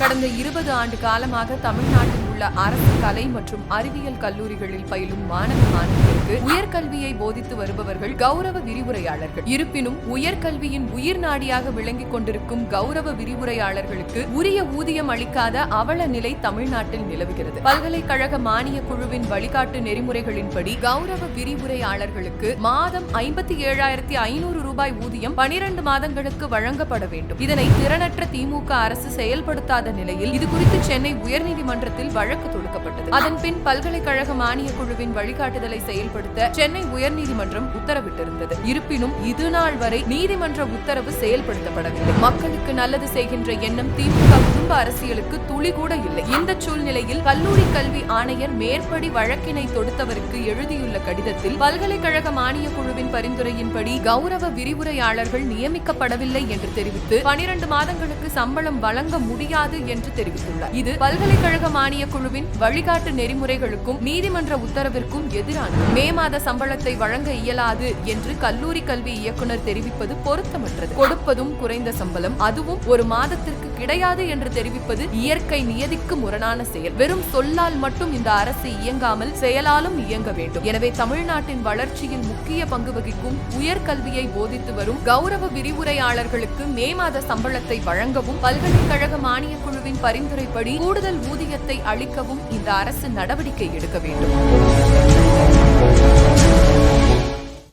கடந்த இருபது ஆண்டு காலமாக தமிழ்நாட்டில் உள்ள அரசு கலை மற்றும் அறிவியல் கல்லூரிகளில் பயிலும் மாணவ மாணவியருக்கு உயர்கல்வியை போதித்து வருபவர்கள் கௌரவ விரிவுரையாளர்கள். இருப்பினும் உயர்கல்வியின் உயிர் நாடியாக விளங்கிக் கொண்டிருக்கும் கௌரவ விரிவுரையாளர்களுக்கு உரிய ஊதியம் அளிக்காத அவல நிலை தமிழ்நாட்டில் நிலவுகிறது. பல்கலைக்கழக மானிய குழுவின் வழிகாட்டு நெறிமுறைகளின்படி கௌரவ விரிவுரையாளர்களுக்கு மாதம் ஐம்பத்தி ஏழாயிரத்தி ஐநூறு ரூபாய் ஊதியம் பனிரெண்டு மாதங்களுக்கு வழங்கப்பட வேண்டும். இதனை திறனற்ற திமுக அரசு செயல்படுத்தாத நிலையில் இது குறித்து சென்னை உயர்நீதிமன்றத்தில் வழக்கு தொடுக்கப்பட்டது. அதன் பின் பல்கலைக்கழக மானிய குழுவின் வழிகாட்டுதலை செயல்படுத்த சென்னை உயர்நீதிமன்றம் உத்தரவிட்டிருந்தது. இருப்பினும் இது நாள் வரை நீதிமன்ற உத்தரவு செயல்படுத்தப்படவில்லை. மக்களுக்கு நல்லது செய்கின்ற எண்ணம் திமுக குடும்ப அரசியலுக்கு துளி கூட இல்லை. இந்த சூழ்நிலையில் கல்லூரி கல்வி ஆணையர் மேற்படி வழக்கினை தொடுத்தவருக்கு எழுதியுள்ள கடிதத்தில் பல்கலைக்கழக மானிய குழுவின் பரிந்துரையின்படி கௌரவ விரிவுரையாளர்கள் நியமிக்கப்படவில்லை என்று தெரிவித்து பனிரண்டு மாதங்களுக்கு சம்பளம் வழங்க முடியாது என்று தெரிவித்துள்ளார். இது பல்கலைக்கழக மானிய குழுவின் வழிகாட்டு நெறிமுறைகளுக்கும் நீதிமன்ற உத்தரவிற்கும் எதிரானது. மாத சம்பளத்தை வழங்க இயலாது என்று கல்லூரி கல்வி இயக்குனர் தெரிவிப்பது பொருத்தமற்றது. கொடுப்பதும் குறைந்த சம்பளம் அதுவும் ஒரு மாதத்திற்கு கிடையாது என்று தெரிவிப்பது இயற்கை நியதிக்கு முரணான செயல். வெறும் சொல்லால் மட்டும் இந்த அரசு இயங்காமல் செயலாலும் இயங்க வேண்டும். எனவே தமிழ்நாட்டின் வளர்ச்சியில் முக்கிய பங்கு வகிக்கும் உயர்கல்வியை போதித்து வரும் கௌரவ விரிவுரையாளர்களுக்கு மே மாத சம்பளத்தை வழங்கவும் பல்கலைக்கழக மானிய குழுவின் பரிந்துரைப்படி கூடுதல் ஊதியத்தை அளிக்கவும் இந்த அரசு நடவடிக்கை எடுக்க வேண்டும்.